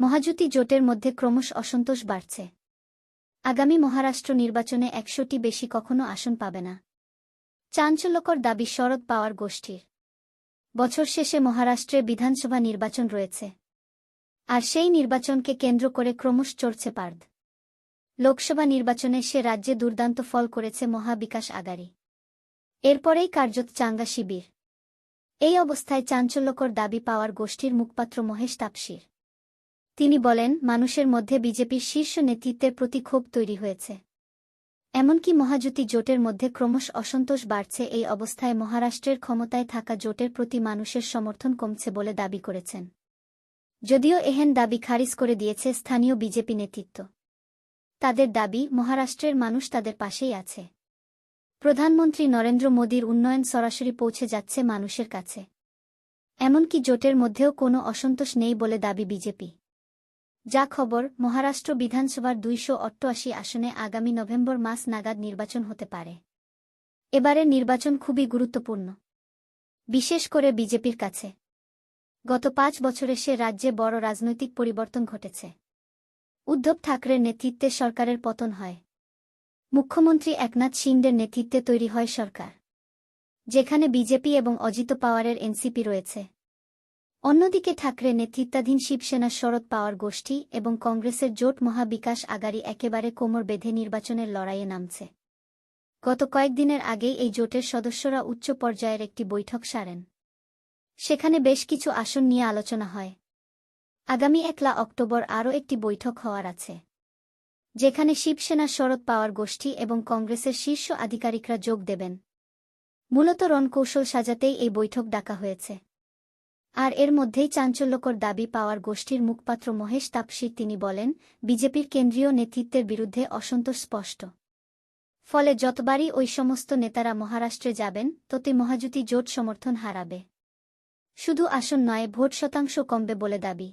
মহাজুতি জোটের মধ্যে ক্রমশ অসন্তোষ বাড়ছে। আগামী মহারাষ্ট্র নির্বাচনে একশোটি বেশি কখনো আসন পাবে না। চাঞ্চল্যকর দাবি শরদ পাওয়ার গোষ্ঠীর। বছর শেষে মহারাষ্ট্রে বিধানসভা নির্বাচন রয়েছে। আর সেই নির্বাচনকে কেন্দ্র করে ক্রমশ চড়ছে পার্দ। লোকসভা নির্বাচনে সে রাজ্যে দুর্দান্ত ফল করেছে মহাবিকাশ আগারী। এরপরেই কার্যত চাঙ্গা শিবির। এই অবস্থায় চাঞ্চল্যকর দাবি পাওয়ার গোষ্ঠীর মুখপাত্র মহেশ তাপসির। তিনি বলেন, মানুষের মধ্যে বিজেপির শীর্ষ নেতৃত্বের প্রতি ক্ষোভ তৈরি হয়েছে। এমনকি মহাজুতি জোটের মধ্যে ক্রমশ অসন্তোষ বাড়ছে এই অবস্থায় মহারাষ্ট্রের ক্ষমতায় থাকা জোটের প্রতি মানুষের সমর্থন কমছে বলে দাবি করেছেন। যদিও এহেন দাবি খারিজ করে দিয়েছে স্থানীয় বিজেপি নেতৃত্ব। তাদের দাবি, মহারাষ্ট্রের মানুষ তাদের পাশেই আছে। প্রধানমন্ত্রী নরেন্দ্র মোদীর উন্নয়ন সরাসরি পৌঁছে যাচ্ছে মানুষের কাছে। এমনকি জোটের মধ্যেও কোনো অসন্তোষ নেই বলে দাবি বিজেপি। যা খবর, মহারাষ্ট্র বিধানসভার দুইশো অষ্টআশি আসনে আগামী নভেম্বর মাস নাগাদ নির্বাচন হতে পারে। এবারের নির্বাচন খুবই গুরুত্বপূর্ণ। বিশেষ করে বিজেপির কাছে। গত পাঁচ বছরে সে রাজ্যে বড় রাজনৈতিক পরিবর্তন ঘটেছে। উদ্ধব ঠাকরের নেতৃত্বে সরকারের পতন হয়। মুখ্যমন্ত্রী একনাথ সিংদের নেতৃত্বে তৈরি হয় সরকার। যেখানে বিজেপি এবং অজিত পাওয়ারের এনসিপি রয়েছে। অন্যদিকে ঠাকরে নেতৃত্বাধীন শিবসেনা শরদ পাওয়ার গোষ্ঠী এবং কংগ্রেসের জোট মহাবিকাশ আগারী একেবারে কোমর বেঁধে নির্বাচনের লড়াইয়ে নামছে। গত কয়েকদিনের আগেই এই জোটের সদস্যরা উচ্চ পর্যায়ের একটি বৈঠক সারেন। সেখানে বেশ কিছু আসন নিয়ে আলোচনা হয়। আগামী একলা অক্টোবর আরও একটি বৈঠক হওয়ার আছে। যেখানে শিবসেনা শরদ পাওয়ার গোষ্ঠী এবং কংগ্রেসের শীর্ষ আধিকারিকরা যোগ দেবেন। মূলত রণকৌশল সাজাতেই এই বৈঠক ডাকা হয়েছে। আর এর মধ্যেই চাঞ্চল্যকর দাবি পাওয়ার গোষ্ঠীর মুখপাত্র মহেশ তাপসির তিনি বলেন, বিজেপির কেন্দ্রীয় নেতৃত্বের বিরুদ্ধে অসন্তোষ স্পষ্ট। ফলে যতবারই ওই সমস্ত নেতারা মহারাষ্ট্রে যাবেন, ততই মহাজুতি জোট সমর্থন হারাবে। শুধু আসন নয়, ভোট শতাংশ কমবে বলে দাবি।